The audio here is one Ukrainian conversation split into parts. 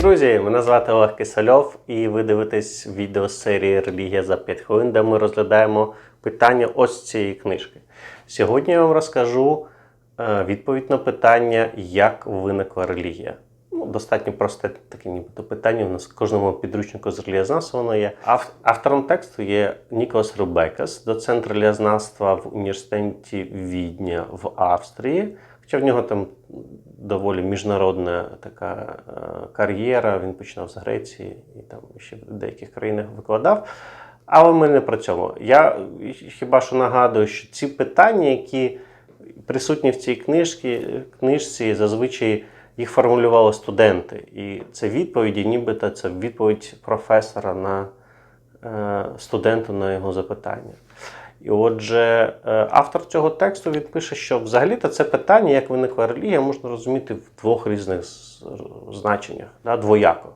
друзі! Мене звати Олег Кисельов, і ви дивитесь відео серії Релігія за 5 хвилин, де ми розглядаємо питання ось цієї книжки. Сьогодні я вам розкажу е, відповідь на питання, як виникла релігія. Ну, достатньо просте таке нібито питання. У нас в кожному підручнику з релігієзнавства воно є. Ав- Автором тексту є Ніколас Рубекас, доцент релігієзнавства в університеті Відня в Австрії. Хоча в нього там доволі міжнародна така е, кар'єра. Він починав з Греції і там ще в деяких країнах викладав. Але ми не про цьому. Я хіба що нагадую, що ці питання, які присутні в цій книжці, книжці, зазвичай їх формулювали студенти. І це відповіді, нібито це відповідь професора на е, студенту на його запитання. І отже, е, автор цього тексту він пише, що взагалі-то це питання, як виникла релігія, можна розуміти в двох різних значеннях, да, двояко.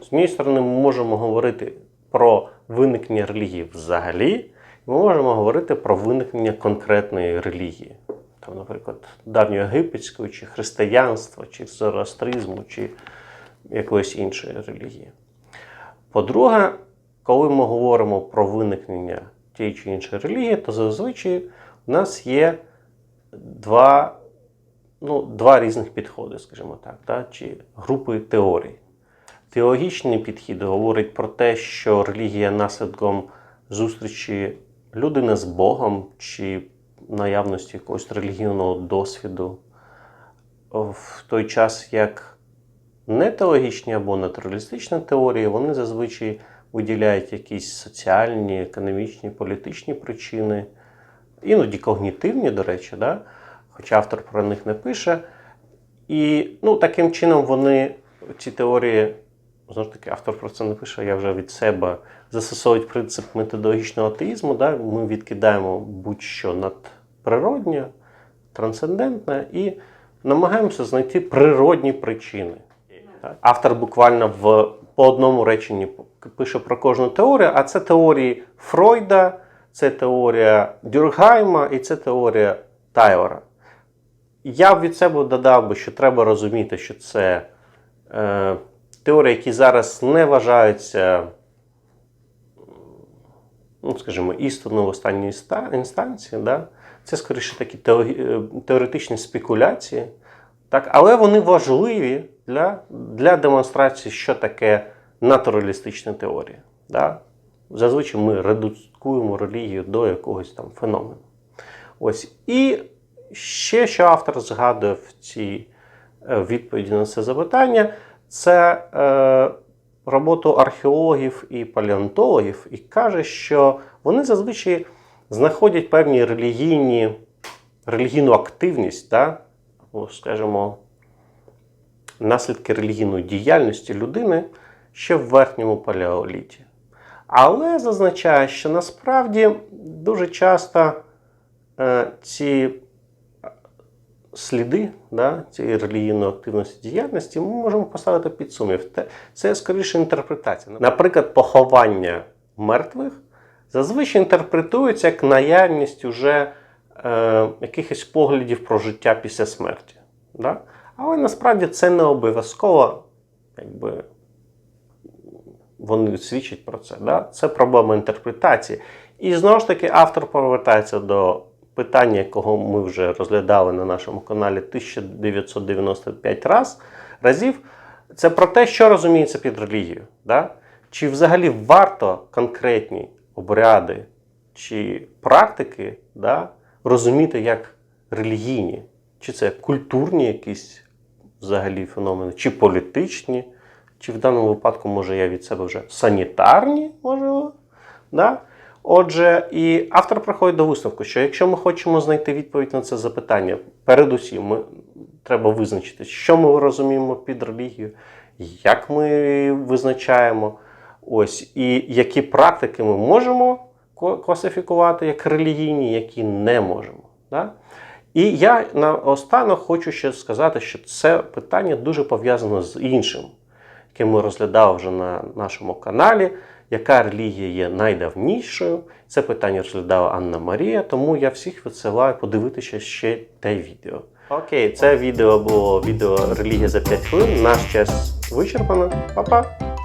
З однієї сторони, ми можемо говорити про виникнення релігії взагалі, і ми можемо говорити про виникнення конкретної релігії. Там, наприклад, давньоєгипетської, чи християнства, чи зороастризму, чи якоїсь іншої релігії. По-друге, коли ми говоримо про виникнення тієї чи іншої релігії, то зазвичай у нас є два, ну, два різних підходи, скажімо так, да, чи групи теорій. Теологічний підхід говорить про те, що релігія наслідком зустрічі людини з Богом чи наявності якогось релігійного досвіду, в той час як нетеологічні або натуралістичні теорії, вони зазвичай виділяють якісь соціальні, економічні, політичні причини, іноді когнітивні, до речі, да? хоча автор про них не пише. І ну, таким чином вони ці теорії, знову ж таки, автор про це не пише, я вже від себе застосовують принцип методологічного атеїзму. Да? Ми відкидаємо будь-що надприроднє, трансцендентне і намагаємося знайти природні причини. Автор буквально в, по одному реченні пише про кожну теорію, а це теорії Фройда, це теорія Дюргайма і це теорія Тайлора. Я б від себе додав би, що треба розуміти, що це е, теорії, які зараз не вважаються, ну, скажімо, істиною в останній інстанції. Да? Це скоріше такі е, теоретичні спекуляції. Так, але вони важливі для, для демонстрації, що таке натуралістична теорія. Да? Зазвичай ми редукуємо релігію до якогось там феномену. Ось. І ще що автор згадує в цій е, відповіді на це запитання, це е, роботу археологів і палеонтологів, і каже, що вони зазвичай знаходять певні релігійні, релігійну активність, да? або, скажімо, наслідки релігійної діяльності людини ще в верхньому палеоліті. Але зазначає, що насправді дуже часто е, ці сліди да, цієї релігійної активності діяльності ми можемо поставити під сумнів. Це скоріше інтерпретація. Наприклад, поховання мертвих зазвичай інтерпретується як наявність уже е, якихось поглядів про життя після смерті. Да? Але насправді це не обов'язково, якби вони свідчать про це. Да? Це проблема інтерпретації. І знову ж таки, автор повертається до питання, якого ми вже розглядали на нашому каналі 1995 раз, разів. Це про те, що розуміється під релігією. Да? Чи взагалі варто конкретні обряди чи практики да, розуміти як релігійні? Чи це культурні якісь взагалі феномени, чи політичні, чи в даному випадку, може, я від себе вже санітарні, можливо. Да? Отже, і автор приходить до висновку, що якщо ми хочемо знайти відповідь на це запитання, передусім ми, треба визначити, що ми розуміємо під релігією, як ми визначаємо, ось, і які практики ми можемо класифікувати як релігійні, які не можемо. Да? І я наостанок хочу ще сказати, що це питання дуже пов'язано з іншим, яке ми розглядали вже на нашому каналі. яка релігія є найдавнішою. Це питання розглядала Анна Марія, тому я всіх відсилаю подивитися ще те відео. Окей, це відео було відео Релігія за 5 хвилин. Наш час вичерпано. Па-па!